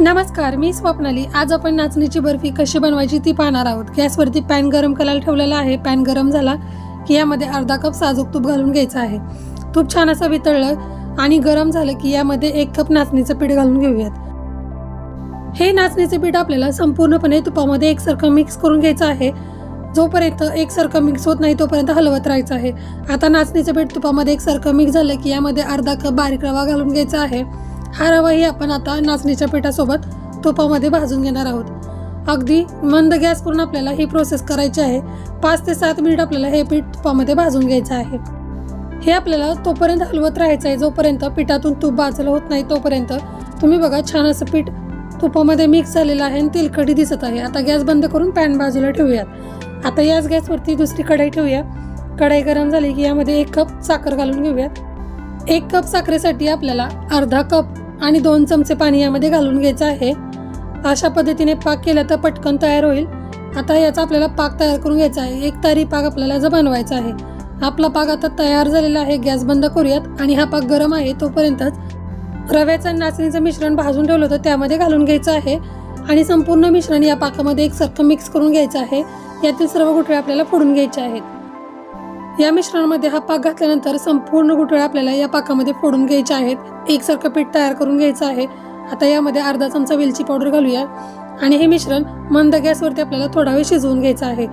नमस्कार मी स्वप्नाली. आज आपण नाचणीची बर्फी कशी बनवायची ती पाहणार आहोत. गॅसवरती पॅन गरम करायला ठेवलेला आहे. पॅन गरम झाला की यामध्ये अर्धा कप साजूक तूप घालून घ्यायचं आहे. तूप छान असं वितळलं आणि गरम झालं की यामध्ये एक कप नाचणीचं पीठ घालून घेऊयात. हे नाचणीचे पीठ आपल्याला संपूर्णपणे तुपामध्ये एकसारखं मिक्स करून घ्यायचं आहे. जोपर्यंत एकसारखं मिक्स होत नाही तोपर्यंत हलवत राहायचं आहे. आता नाचणीचं पीठ तुपामध्ये एकसारखं मिक्स झालं की यामध्ये अर्धा कप बारीक रवा घालून घ्यायचा आहे. हा रवाही आपण आता नाचणीच्या पिठासोबत तुपामध्ये भाजून घेणार आहोत. अगदी मंद गॅस करून आपल्याला ही प्रोसेस करायची आहे. पाच ते सात मिनिट आपल्याला हे पीठ तुपामध्ये भाजून घ्यायचं आहे. हे आपल्याला तोपर्यंत हलवत राहायचं आहे जोपर्यंत पिठातून तूप भाजलं होत नाही तोपर्यंत. तुम्ही बघा छान असं पीठ तुपामध्ये मिक्स झालेलं आहे आणि तेलकटी दिसत आहे. आता गॅस बंद करून पॅन बाजूला ठेवूयात. आता याच गॅसवरती दुसरी कढाई ठेवूया. कढाई गरम झाली की यामध्ये एक कप साखर घालून घेऊयात. एक कप साखरेसाठी आपल्याला अर्धा कप आणि दोन चमचे पाणी यामध्ये घालून घ्यायचं आहे. अशा पद्धतीने पाक केला तर पटकन तयार होईल. आता याचा आपल्याला पाक तयार करून घ्यायचा आहे. एक तारी पाक आपल्याला जर बनवायचा आहे. आपला पाक आता तयार झालेला आहे. गॅस बंद करूयात. आणि हा पाक गरम आहे तोपर्यंतच रव्याचं नाचणीचं मिश्रण भाजून ठेवलं होतं त्यामध्ये घालून घ्यायचं आहे. आणि संपूर्ण मिश्रण या पाकामध्ये एकसारखं मिक्स करून घ्यायचं आहे. यातील सर्व गुठळे आपल्याला फोडून घ्यायचे आहेत. या मिश्रणामध्ये हा पाक घातल्यानंतर संपूर्ण गुठळे आपल्याला या पाकामध्ये फोडून घ्यायचे आहेत. एकसारखं पीठ तयार करून घ्यायचं आहे. आता यामध्ये अर्धा चमचा वेलची पावडर घालूया. आणि हे मिश्रण मंद गॅसवरती आपल्याला थोडा वेळ शिजवून घ्यायचं आहे.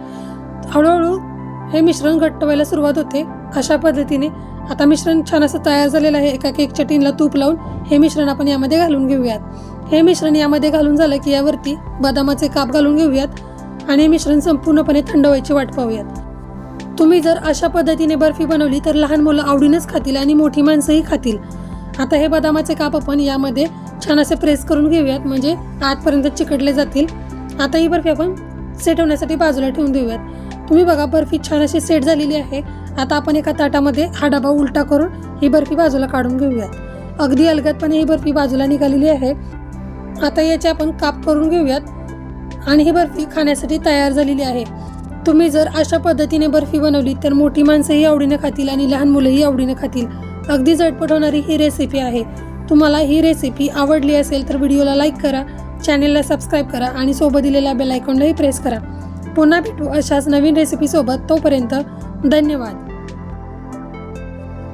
हळूहळू हे मिश्रण घट्ट व्हायला सुरुवात होते. अशा पद्धतीने आता मिश्रण छान असं तयार झालेलं आहे. एका केकच्या टीनला तूप लावून हे मिश्रण आपण यामध्ये घालून घेऊयात. हे मिश्रण यामध्ये घालून झालं की यावरती बदामाचे काप घालून घेऊयात. आणि हे मिश्रण संपूर्णपणे थंड व्हायची वाट पाहूयात. तुम्ही जर अशा पद्धतीने बर्फी बनवली तर लहान मुलं आवडीनच खातील आणि मोठी माणसंही खातील. आता हे बदामाचे काप आपण यामध्ये छान असे प्रेस करून घेऊयात म्हणजे आतपर्यंत चिकटले जातील. आता ही बर्फी आपण सेट होण्यासाठी बाजूला ठेवून देऊयात. तुम्ही बघा बर्फी छान अशी सेट झालेली आहे. आता आपण एका ताटामध्ये हा डबा उलटा करून ही बर्फी बाजूला काढून घेऊयात. अगदी अलगदपणे ही बर्फी बाजूला निघालेली आहे. आता याचे आपण काप करून घेऊयात. आणि ही बर्फी खाण्यासाठी तयार झालेली आहे. तुम्ही जर अशा पद्धतीने बर्फी बनवली तर मोठी माणसंही आवडीनं खातील आणि लहान मुलंही आवडीनं खातील. अगदी झटपट होणारी ही रेसिपी आहे. तुम्हाला ही रेसिपी आवडली असेल तर व्हिडिओला लाईक करा चॅनेलला सबस्क्राईब करा आणि सोबत दिलेल्या बेल आयकॉनलाही प्रेस करा. पुन्हा भेटू अशाच नवीन रेसिपीसोबत तोपर्यंत धन्यवाद.